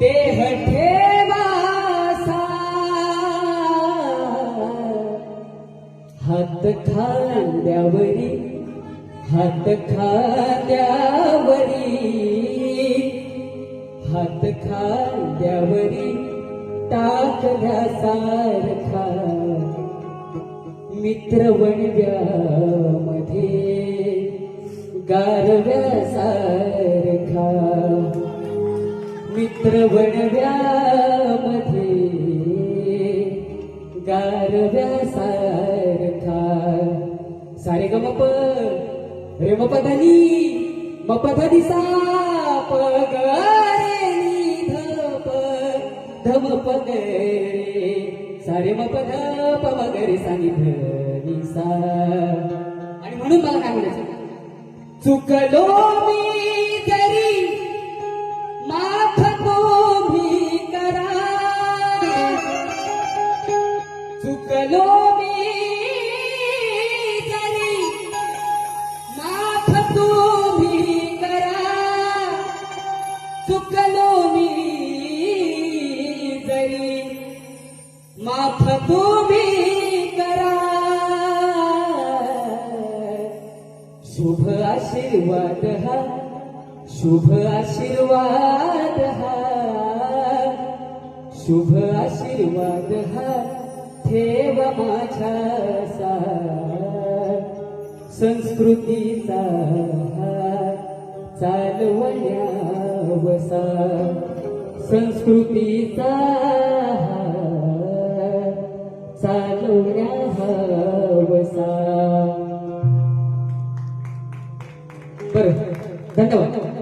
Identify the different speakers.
Speaker 1: देह ठेवासा हात खांद्यावरी हात खांद्यावरी। हात खांद्यावरी टाकल्यासारखा मित्र वणव्यामध्ये गारव्यासारखा मित्र गारव्या सारखा सारे ग मप रे मप धनी मप धनी सा प ग ध धम प रे सारे मप ध प म ग रे सा आणि म्हणून मला काय म्हणायचं? चुकलो मी. माफ तुम्ही करा करा. शुभ आशीर्वाद हा शुभ आशीर्वाद हा. शुभ आशीर्वाद हा माझ्या सा संस्कृतीचा चालवण्यावसा संस्कृतीचा चालवण्यावसा. बरं धन्यवाद.